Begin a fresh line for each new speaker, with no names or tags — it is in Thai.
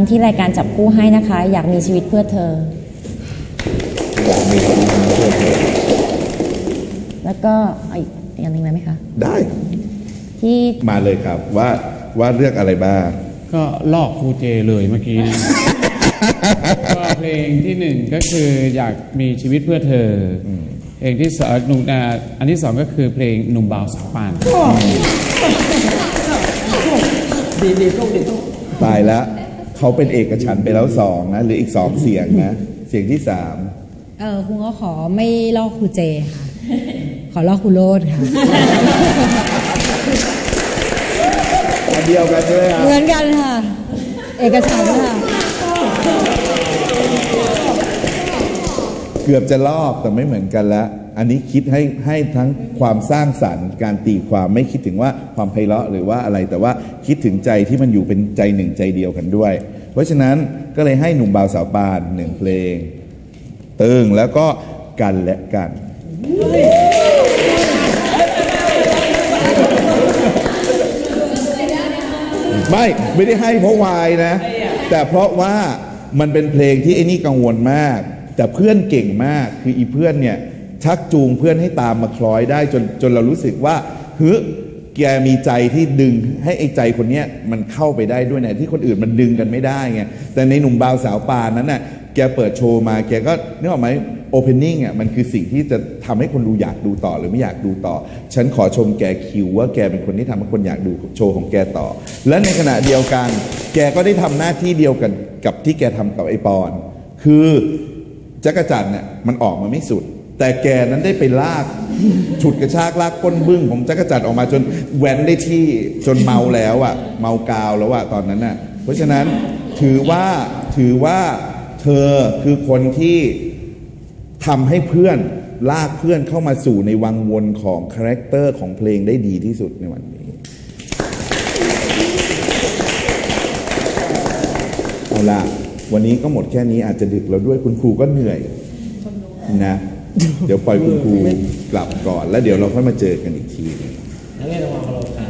งที่รายการจับคู่ให้นะคะ อยากมีชีวิตเพื่อเธอ
อยากมีชีวิตเพื่อเธอ
แล้วก็เอาอีกอย่างหนึ่งได้ไหมคะ
ได้
ที่
มาเลยครับว่าว่าเลือกอะไรบ้าง
ก็ลอกครูเจเลยเมื่อกี้นะ ก็เพลงที่หนึ่งก็คืออยากมีชีวิตเพื่อเธออเพลงที่สองหนุ่มอ่าอันที่สองก็คือเพลงหนุ่มบ่าวสาวปาน
ตายแล้ว เขาเป็นเอกฉันท์ไปแล้วสองนะ หรืออีกสองเสียงนะ เสียงที่สาม
เออคุณก็ขอไม่ลอกครูเจค่ะ ขอลอกครูโรดค่ะ
อันเดียวกันใช่ไหมครับ
เหมือนกันค่ะ เอกฉันท์ค่ะ
เกือบจะลอกแต่ไม่เหมือนกันแล้ว อันนี้คิดให้ให้ทั้งความสร้างสรรค์ การตีความไม่คิดถึงว่าความไพเราะหรือว่าอะไรแต่ว่าคิดถึงใจที่มันอยู่เป็นใจหนึ่งใจเดียวกันด้วย เพราะฉะนั้นก็เลยให้หนุ่มบ่าวสาวปานหนึ่งเพลงตึงแล้วก็กันและกันไม่ไม่ได้ให้เพราะวายนะ แต่เพราะว่ามันเป็นเพลงที่ไอ้นี่กังวลมาก แต่เพื่อนเก่งมากคืออีเพื่อนเนี่ย ชักจูงเพื่อนให้ตามมาคล้อยได้จนจนเรารู้สึกว่าเฮ้ยแกมีใจที่ดึงให้ไอ้ใจคนเนี้ยมันเข้าไปได้ด้วยเนี่ยที่คนอื่นมันดึงกันไม่ได้ไงแต่ในหนุ่มบ่าวสาวปานนั้นน่ะแกเปิดโชว์มาแกก็นึกออกไหมโอเพนนิ่งอะมันคือสิ่งที่จะทำให้คนดูอยากดูต่อหรือไม่อยากดูต่อ ฉันขอชมแกคิวว่าแกเป็นคนที่ทำให้คนอยากดูโชว์ของแกต่อ และในขณะเดียวกัน แกก็ได้ทำหน้าที่เดียวกันกับที่แกทำกับไอปอน คือจักรจันทร์เนี่ยมันออกมาไม่สุด แต่แกนั้นได้ไปลาก ฉุดกระชากลากก้นบึ้งของจักรจันออกมาจนแหวนได้ที่จนเมาแล้วอะเมากาวแล้วอะตอนนั้นน่ะเพราะฉะนั้นถือว่าถือว่าเธอคือคนที่ทำให้เพื่อนลากเพื่อนเข้ามาสู่ในวังวนของคาแรคเตอร์ของเพลงได้ดีที่สุดในวันนี้เอาล่ะวันนี้ก็หมดแค่นี้อาจจะดึกแล้วด้วยคุณครูก็เหนื่อยนะ เดี๋ยวปล่อยคุณครูกลับก่อน แล้วเดี๋ยวเราค่อยมาเจอกันอีกที
ขอบคุณครับขอบคุณครับ